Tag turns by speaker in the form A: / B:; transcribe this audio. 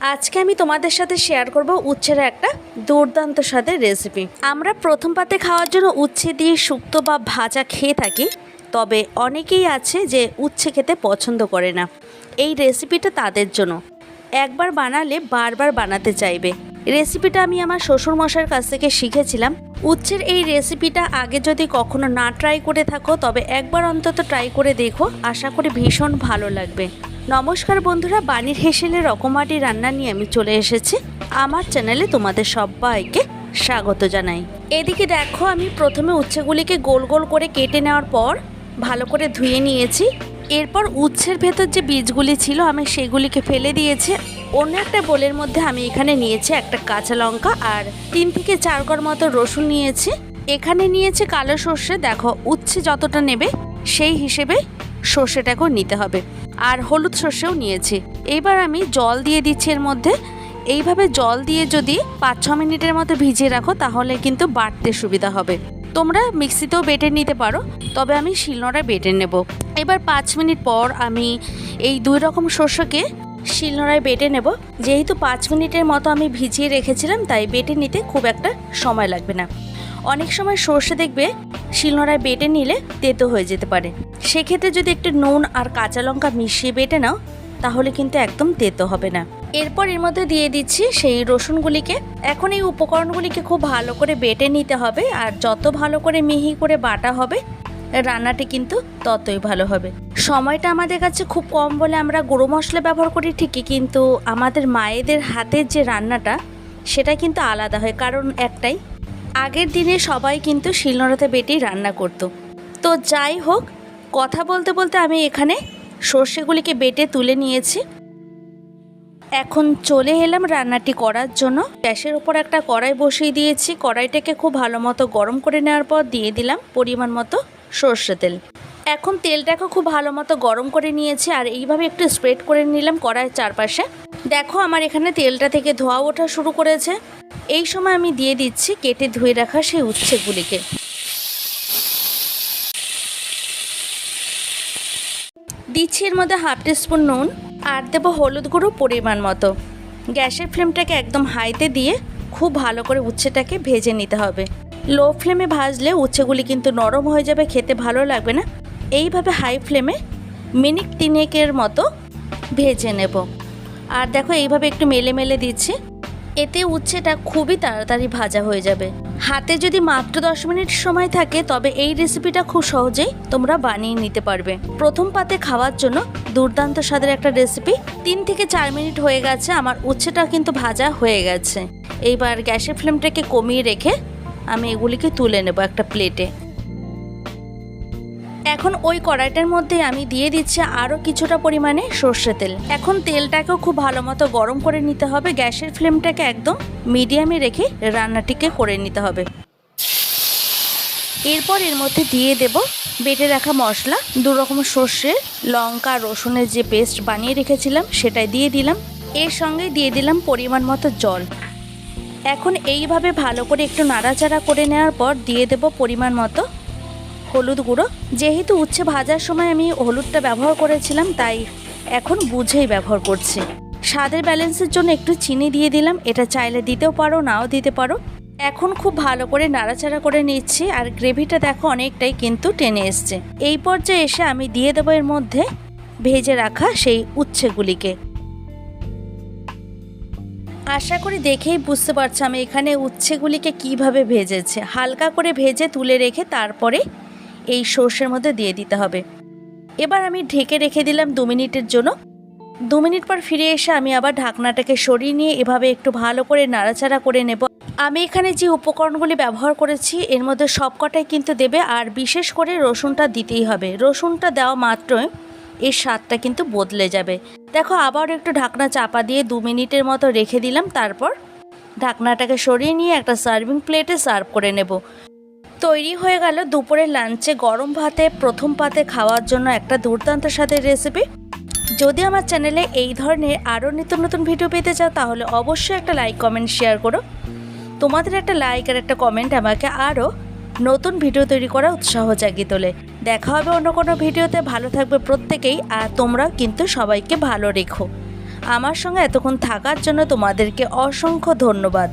A: আজকে আমি তোমাদের সাথে শেয়ার করব উচ্ছের একটা দুর্দান্ত স্বাদের রেসিপি আমরা প্রথম পাতে খাওয়ার জন্য উচ্ছে দিয়ে শুক্তো বা ভাজা খেয়ে থাকি, তবে অনেকেই আছে যে উচ্ছে খেতে পছন্দ করে না। এই রেসিপিটা তাদের জন্য। একবার বানালে বারবার বানাতে চাইবে। রেসিপিটা আমি আমার শ্বশুর মশার কাছ থেকে শিখেছিলাম। উচ্ছের এই রেসিপিটা আগে যদি কখনো না ট্রাই করে থাকো, তবে একবার অন্তত ট্রাই করে দেখো। আশা করি ভীষণ ভালো লাগবে। নমস্কার বন্ধুরা, বাণীর হেসেলের রকমাটি রান্না নিয়ে আমি চলে এসেছি। আমার চ্যানেলে তোমাদের সবাইকে স্বাগত জানাই। এদিকে দেখো, আমি প্রথমে উচ্ছেগুলিকে গোল গোল করে কেটে নেওয়ার পর ভালো করে ধুয়ে নিয়েছি। এরপর উচ্ছের ভেতর যে বীজগুলি ছিল, আমি সেগুলিকে ফেলে দিয়েছি। অন্য একটা বোলের মধ্যে আমি এখানে নিয়েছি একটা কাঁচা লঙ্কা আর তিন থেকে চার কর মতো রসুন নিয়েছি। এখানে নিয়েছি কালো সর্ষে। দেখো, উচ্ছে যতটা নেবে সেই হিসেবে সর্ষেটাকেও নিতে হবে। আর হলুদ সর্ষেও নিয়েছি। এবার আমি জল দিয়ে দিচ্ছি এর মধ্যে। এইভাবে জল দিয়ে যদি পাঁচ ছ মিনিটের মতো ভিজিয়ে রাখো, তাহলে কিন্তু বাটতে সুবিধা হবে। তোমরা মিক্সিতেও বেটে নিতে পারো, তবে আমি শিলনোড়ায় বেটে নেব। এবার পাঁচ মিনিট পর আমি এই দুই রকম শস্যকে শিলনোড়ায় বেটে নেব। যেহেতু পাঁচ মিনিটের মতো আমি ভিজিয়ে রেখেছিলাম, তাই বেটে নিতে খুব একটা সময় লাগবে না। অনেক সময় সর্ষে দেখবে শিলনোড়ায় বেটে নিলে তেতো হয়ে যেতে পারে। সেক্ষেত্রে যদি একটু নুন আর কাঁচা লঙ্কা মিশিয়ে বেটে নাও, তাহলে কিন্তু একদম তেতো হবে না। এরপর এর মধ্যে দিয়ে দিচ্ছি সেই রসুনগুলিকে। এখন এই উপকরণগুলিকে খুব ভালো করে বেটে নিতে হবে আর যত ভালো করে মিহি করে বাটা হবে, রান্নাটি কিন্তু ততই ভালো হবে। সময়টা আমাদের কাছে খুব কম বলে আমরা গুঁড়ো মশলা ব্যবহার করি ঠিকই, কিন্তু আমাদের মায়েদের হাতের যে রান্নাটা, সেটা কিন্তু আলাদা হয়। কারণ একটাই আগের দিনে সবাই কিন্তু শিলনোড়াতে বেটেই রান্না করতো। তো যাই হোক, কথা বলতে বলতে আমি এখানে সর্ষেগুলিকে বেটে তুলে নিয়েছি। এখন চলে এলাম রান্নাটি করার জন্য। গ্যাসের ওপর একটা কড়াই বসিয়ে দিয়েছি। কড়াইটাকে খুব ভালো মতো গরম করে নেওয়ার পর দিয়ে দিলাম পরিমাণ মতো সর্ষে তেল। এখন তেলটাকে খুব ভালো মতো গরম করে নিয়েছি আর এইভাবে একটু স্প্রেড করে নিলাম কড়াইয়ের চারপাশে। দেখো আমার এখানে তেলটা থেকে ধোয়া ওঠা শুরু করেছে। এই সময় আমি দিয়ে দিচ্ছি কেটে ধুয়ে রাখা সেই উচ্ছেগুলিকে। দিচ্ছি এর মধ্যে হাফ স্পুন নুন আর দেবো হলুদ গুঁড়ো পরিমাণ মতো। গ্যাসের ফ্লেমটাকে একদম হাইতে দিয়ে খুব ভালো করে উচ্ছেটাকে ভেজে নিতে হবে। লো ফ্লেমে ভাজলে উচ্ছেগুলি কিন্তু নরম হয়ে যাবে, খেতে ভালো লাগবে না। এইভাবে হাই ফ্লেমে মিনিট তিনেকের মতো ভেজে নেব। আর দেখো, এইভাবে একটু মেলে মেলে দিচ্ছি। এতে উচ্ছেটা খুবই তাড়াতাড়ি ভাজা হয়ে যাবে। হাতে যদি মাত্র দশ মিনিট সময় থাকে, তবে এই রেসিপিটা খুব সহজেই তোমরা বানিয়ে নিতে পারবে। প্রথম পাতে খাওয়ার জন্য দুর্দান্ত স্বাদের একটা রেসিপি তিন থেকে চার মিনিট হয়ে গেছে, আমার উচ্ছেটা কিন্তু ভাজা হয়ে গেছে। এইবার গ্যাসের ফ্লেমটাকে কমিয়ে রেখে আমি এগুলিকে তুলে নেব একটা প্লেটে এখন ওই কড়াইটার মধ্যে আমি দিয়ে দিচ্ছি আরও কিছুটা পরিমাণে সর্ষে তেল। এখন তেলটাকেও খুব ভালো মতো গরম করে নিতে হবে। গ্যাসের ফ্লেমটাকে একদম মিডিয়ামে রেখে রান্নাটিকে করে নিতে হবে। এরপর এর মধ্যে দিয়ে দেব বেটে রাখা মশলা। দু রকম সর্ষে, লঙ্কা, রসুনের যে পেস্ট বানিয়ে রেখেছিলাম সেটাই দিয়ে দিলাম। এর সঙ্গে দিয়ে দিলাম পরিমাণ মতো জল। এখন এইভাবে ভালো করে একটু নাড়াচাড়া করে নেওয়ার পর দিয়ে দেব পরিমাণ মতো হলুদ গুঁড়ো। যেহেতু উচ্ছে ভাজার সময় আমি হলুদটা ব্যবহার করেছিলাম, তাই এখন বুঝেই ব্যবহার করছি। স্বাদের ব্যালেন্সের জন্য একটু চিনি দিয়ে দিলাম, এটা চাইলে দিতেও পারো, নাও দিতে পারো। এখন খুব ভালো করে নাড়াচাড়া করে নিচ্ছি, আর গ্রেভিটা দেখো অনেকটাই কিন্তু টেনে এসছে। এই পর্যায়ে এসে আমি দিয়ে দেবো এর মধ্যে ভেজে রাখা সেই উচ্ছেগুলিকে। আশা করি দেখেই বুঝতে পারছ আমি এখানে উচ্ছেগুলিকে কীভাবে ভেজেছে। হালকা করে ভেজে তুলে রেখে তারপরে এই সর্ষের মধ্যে দিয়ে দিতে হবে। এবার আমি ঢেকে রেখে দিলাম দু মিনিটের জন্য। দু মিনিট পর ফিরে এসে আমি আবার ঢাকনাটাকে সরিয়ে নিয়ে এভাবে একটু ভালো করে নাড়াচাড়া করে নেব। আমি এখানে যে উপকরণগুলি ব্যবহার করেছি, এর মধ্যে সবকটাই কিন্তু দেবে আর বিশেষ করে রসুনটা দিতেই হবে। রসুনটা দেওয়া মাত্রই এর স্বাদটা কিন্তু বদলে যাবে। দেখো, আবার একটু ঢাকনা চাপা দিয়ে দু মিনিটের মতো রেখে দিলাম। তারপর ঢাকনাটাকে সরিয়ে নিয়ে একটা সার্ভিং প্লেটে সার্ভ করে নেব। তৈরি হয়ে গেল দুপুরের লাঞ্চে গরম ভাতে, প্রথম পাতে খাওয়ার জন্য একটা দুর্দান্ত স্বাদের রেসিপি যদি আমার চ্যানেলে এই ধরনের আরও নিত্য নতুন ভিডিও পেতে চাও, তাহলে অবশ্যই একটা লাইক কমেন্ট শেয়ার করো। তোমাদের একটা লাইক আর একটা কমেন্ট আমাকে আরও নতুন ভিডিও তৈরি করা উৎসাহ জাগিয়ে তোলে। দেখা হবে অন্য কোনো ভিডিওতে ভালো থাকবে প্রত্যেকেই আর তোমরাও কিন্তু সবাইকে ভালো রেখো। আমার সঙ্গে এতক্ষণ থাকার জন্য তোমাদেরকে অসংখ্য ধন্যবাদ।